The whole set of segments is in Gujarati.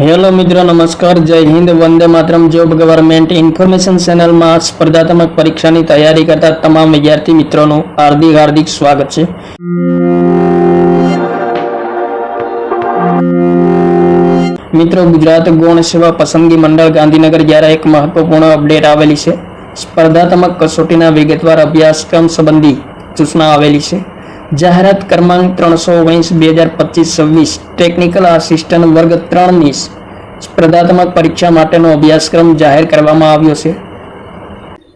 હેલો મિત્રો, નમસ્કાર. Jai Hind. Vande Mataram. Job government information ચેનલમાં સ્પર્ધાત્મક પરીક્ષાની તૈયારી કરતા તમામ વિદ્યાર્થી મિત્રોનું હાર્દિક હાર્દિક સ્વાગત છે. મિત્રો, ગુજરાત ગૌણ સેવા પસંદગી મંડળ ગાંધીનગર દ્વારા એક મહત્વપૂર્ણ અપડેટ આવેલી છે. સ્પર્ધાત્મક કસોટીના વિગતવાર અભ્યાસક્રમ સંબંધી સૂચના આવેલી છે. જાહેરાત ક્રમાંક ત્રણસો ઓગણીસ, બે હજાર પચીસ, છવ્વીસ ટેકનિકલ આસિસ્ટન્ટ વર્ગ ત્રણની સ્પર્ધાત્મક પરીક્ષા માટેનો અભ્યાસક્રમ જાહેર કરવામાં આવ્યો છે.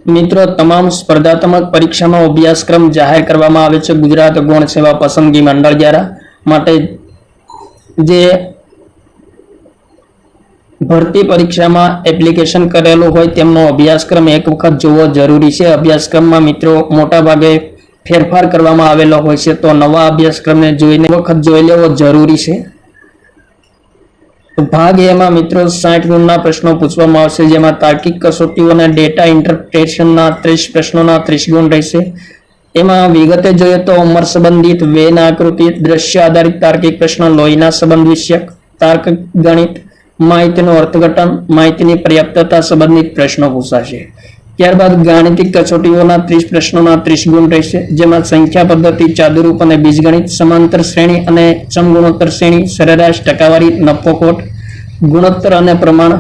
મિત્રો, તમામ સ્પર્ધાત્મક પરીક્ષાનો અભ્યાસક્રમ જાહેર કરવામાં આવે છે ગુજરાત ગૌણ સેવા પસંદગી મંડળ દ્વારા. માટે જે ભરતી પરીક્ષામાં એપ્લિકેશન કરેલું હોય તેમનો અભ્યાસક્રમ એક વખત જોવો જરૂરી છે. અભ્યાસક્રમમાં મિત્રો મોટા ભાગે ફેરફાર કરવામાં આવેલો હોય છે, તો નવા અભ્યાસક્રમને જોઈને વખત જોઈ લેવો જરૂરી છે. ભાગ એમાં મિત્રો સાઠ ગુણના પ્રશ્નો પૂછવામાં આવશે, જેમાં તાર્કિક કસોટીઓ અને ડેટા ઇન્ટરપ્રિટેશનના ત્રીસ પ્રશ્નોના ત્રીસ ગુણ રહેશે. એમાં વિગતે જોઈએ તો ઉંમર સંબંધિત, વેન આકૃતિ, દ્રશ્ય આધારિત તાર્કિક પ્રશ્નો, લોહીના સંબંધ વિષયક, તાર્ક ગણિત, માહિતીનું અર્થઘટન, માહિતીની પર્યાપ્તતા સંબંધિત પ્રશ્નો પૂછાશે. ત્યારબાદ ગાણિતિક કસોટીઓના ત્રીસ પ્રશ્નોના ત્રીસ ગુણ રહેશે, જેમાં સંખ્યા પદ્ધતિ, ચાદુરૂપ અને બીજગણિત, સમાંતર શ્રેણી અને સમગુણોત્તર શ્રેણી, સરેરાશ ટકાવારી નફો ખોટ ગુણોત્તર અને પ્રમાણ,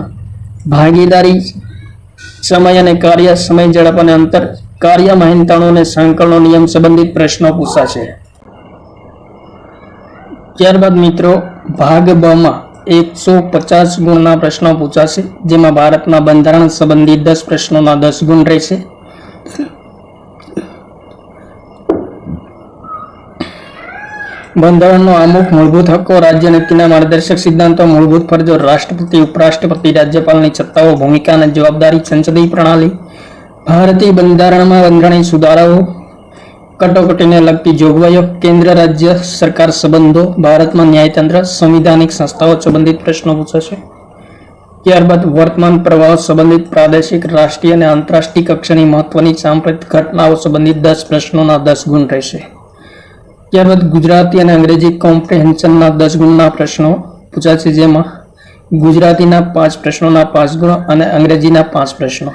ભાગીદારી, સમય અને કાર્ય, સમય, ઝડપ અને અંતર, કાર્ય, મહેનતાણો અને સાંકળનો નિયમ સંબંધિત પ્રશ્નો પૂછાશે. ત્યારબાદ મિત્રો, ભાગ બ માં એકસો પચાસ ગુણના પ્રશ્નો પૂછાશે, જેમાં ભારતના બંધારણ સંબંધિત દસ પ્રશ્નોના દસ ગુણ રહેશે. બંધારણનો અમુક મૂળભૂત હક્કો, રાજ્ય નક્કીના માર્ગદર્શક સિદ્ધાંતો, મૂળભૂત ફરજો, રાષ્ટ્રપતિ, ઉપરાષ્ટ્રપતિ, રાજ્યપાલની સત્તાઓ ભૂમિકા અને જવાબદારી, સંસદીય પ્રણાલી. ભારતીય બંધારણમાં બંધારણીય સુધારાઓ કટોકટીને લગતી જોગવાઈઓ, કેન્દ્ર, રાજ્ય, સરકાર, સંબંધો, ભારતમાં ન્યાયતંત્ર, સંવિધાનિક સંસ્થાઓ સંબંધિત પ્રશ્નો પૂછાશે. ત્યારબાદ વર્તમાન પ્રવાહ સંબંધિત પ્રાદેશિક, રાષ્ટ્રીય અને આંતરરાષ્ટ્રીય કક્ષાની મહત્વની સાંપ્રત ઘટનાઓ સંબંધિત દસ પ્રશ્નોના દસ ગુણ રહેશે. ત્યારબાદ ગુજરાતી અને અંગ્રેજી કોમ્પ્રિહેન્શનના દસ ગુણના પ્રશ્નો પૂછાશે જેમાં ગુજરાતીના પાંચ પ્રશ્નોના પાંચ ગુણ અને અંગ્રેજીના પાંચ પ્રશ્નો.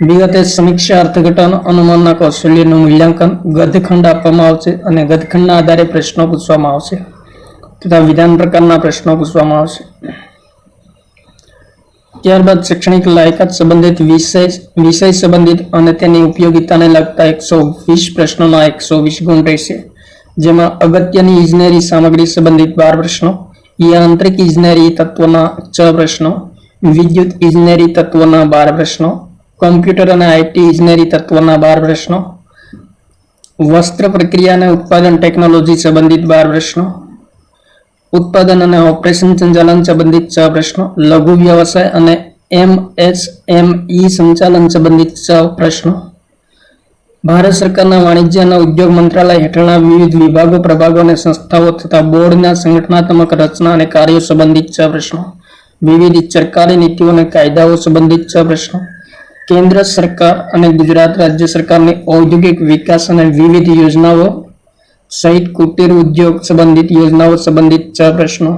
વિગતે સમીક્ષા અર્થઘટન અનુમાનના કૌશલ્યનું મૂલ્યાંકન ગદખંડ આપવામાં આવશે અને ગદખંડના આધારે પ્રશ્નો પૂછવામાં આવશે તથા વિધાન પ્રકારના પ્રશ્નો પૂછવામાં આવશે. ત્યારબાદ શૈક્ષણિક લાયકાત સંબંધિત વિષય વિષય સંબંધિત અને તેની ઉપયોગિતાને લગતા એકસો વીસ પ્રશ્નોના એકસો વીસ ગુણ રહેશે, જેમાં અગત્યની ઇજનેરી સામગ્રી સંબંધિત બાર પ્રશ્નો, યાંત્રિક ઇજનેરી તત્વના છ પ્રશ્નો, વિદ્યુત ઇજનેરી તત્વના બાર પ્રશ્નો કોમ્પ્યુટર અને આઈટી ઇજનેરી તત્વના બાર પ્રશ્નો. વસ્ત્ર પ્રક્રિયા અને ઉત્પાદન ટેકનોલોજી સંબંધિત બાર પ્રશ્નો. ઉત્પાદન અને ઓપરેશન સંચાલન સંબંધિત છ પ્રશ્નો. લઘુ વ્યવસાય અને એમએસએમઈ સંચાલન સંબંધિત છ પ્રશ્નો. ભારત સરકારના વાણિજ્ય અને ઉદ્યોગ મંત્રાલય હેઠળના વિવિધ વિભાગો, પ્રભાગો અને સંસ્થાઓ તથા બોર્ડના સંગઠનાત્મક રચના અને કાર્યો સંબંધિત છ પ્રશ્નો. વિવિધ સરકારી નીતિઓ અને કાયદાઓ સંબંધિત છ પ્રશ્નો. કેન્દ્ર સરકાર અને ગુજરાત રાજ્ય સરકારની ઔદ્યોગિક વિકાસ અને વિવિધ યોજનાઓ સહિત કુટીર ઉદ્યોગ સંબંધિત યોજનાઓ સંબંધિત છ પ્રશ્નો.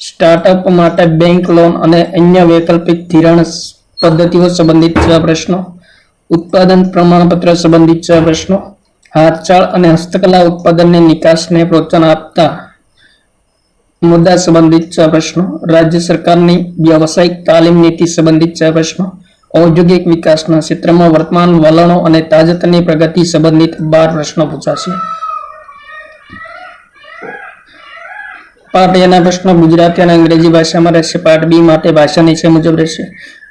સ્ટાર્ટઅપ માટે બેંક લોન અને અન્ય વૈકલ્પિક ધિરાણ પદ્ધતિઓ સંબંધિત છ પ્રશ્નો. ઉત્પાદન પ્રમાણપત્ર સંબંધિત છ પ્રશ્નો. હાથચાળ અને હસ્તકલા ઉત્પાદનની નિકાસને પ્રોત્સાહન આપતા મુદ્દા સંબંધિત છ પ્રશ્નો. રાજ્ય સરકારની વ્યવસાયિક તાલીમ નીતિ સંબંધિત છ પ્રશ્નો. ઔદ્યોગિક વિકાસના ક્ષેત્રમાં વર્તમાન વલણો અને તાજેતરની પ્રગતિ સંબંધિત બાર પ્રશ્નો પૂછાશે. પાર્ટ એના પ્રશ્નો ગુજરાતી અને અંગ્રેજી ભાષામાં રહેશે. પાર્ટ બી માટે ભાષા નીચે મુજબ રહેશે.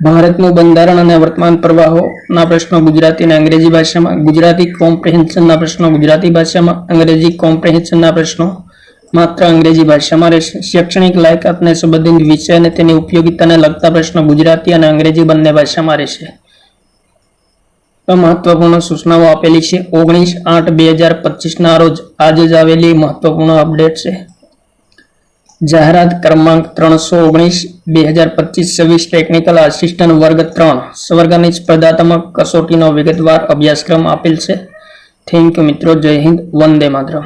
ભારતનું બંધારણ અને વર્તમાન પ્રવાહોના પ્રશ્નો ગુજરાતી અને અંગ્રેજી ભાષામાં, ગુજરાતી કોમ્પ્રિહેન્શનના પ્રશ્નો ગુજરાતી ભાષામાં, અંગ્રેજી કોમ્પ્રિહેન્શનના પ્રશ્નો માત્ર અંગ્રેજી ભાષામાં રહેશે. શૈક્ષણિક લાયકાતને સંબંધિત વિષય અને તેની ઉપયોગિતાને લગતા પ્રશ્નો ગુજરાતી અને અંગ્રેજી બંને ભાષામાં રહેશે. મહત્વપૂર્ણ સૂચનાઓ આપેલી છે. ઓગણીસ આઠ બે હજાર પચીસના રોજ આજે જ આવેલી મહત્વપૂર્ણ અપડેટ છે. જાહેરાત ક્રમાંક ત્રણસો ઓગણીસ બે હજાર પચીસ છવ્વીસ ટેકનિકલ આસિસ્ટન્ટ વર્ગ ત્રણ સ્વર્ગની સ્પર્ધાત્મક કસોટીનો વિગતવાર અભ્યાસક્રમ આપેલ છે. થેન્ક યુ મિત્રો. જય હિન્દ. વંદે માતરમ.